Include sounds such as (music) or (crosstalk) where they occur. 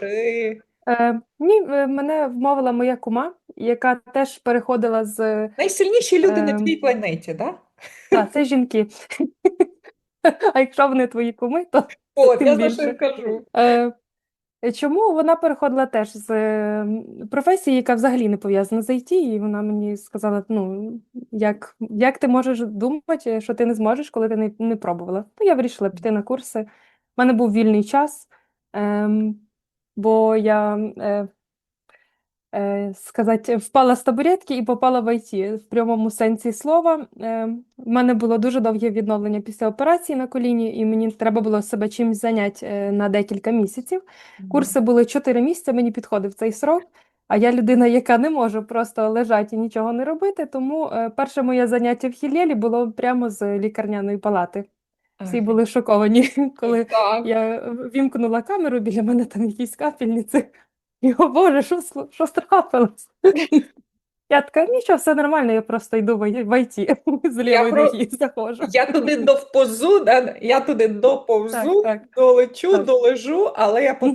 Чи Е, ні, е, мене вмовила моя кума, яка теж переходила з найсильніші люди на Ем. цій планеті, да? та, це жінки. А якщо вони твої куми, то От, тим я за що кажу. Е, чому вона переходила теж з е, професії, яка взагалі не пов'язана з ІТ, і вона мені сказала: ну, як, як ти можеш думати, що ти не зможеш, коли ти не, не пробувала? Ну, я вирішила піти на курси. У мене був вільний час, ем, бо я, е, е, сказати, впала з табуретки і попала в ІТ в прямому сенсі слова. Е, в мене було дуже довге відновлення після операції на коліні, і мені треба було себе чимось зайняти е, на декілька місяців. Курси були 4 місяці, мені підходив цей срок. А я людина, яка не може просто лежати і нічого не робити. Тому е, перше моє заняття в Хілєлі було прямо з лікарняної палати. Всі були шоковані, (laughs) коли Так. я вімкнула камеру, біля мене там якісь капельниці. І, о Боже, що, що трапилось? Я така, нічого, все нормально, я просто йду в ІТ з лівої ноги заходжу. Я туди довпозу, да? я туди доповзу, Так, так. долечу, Так. долежу, але я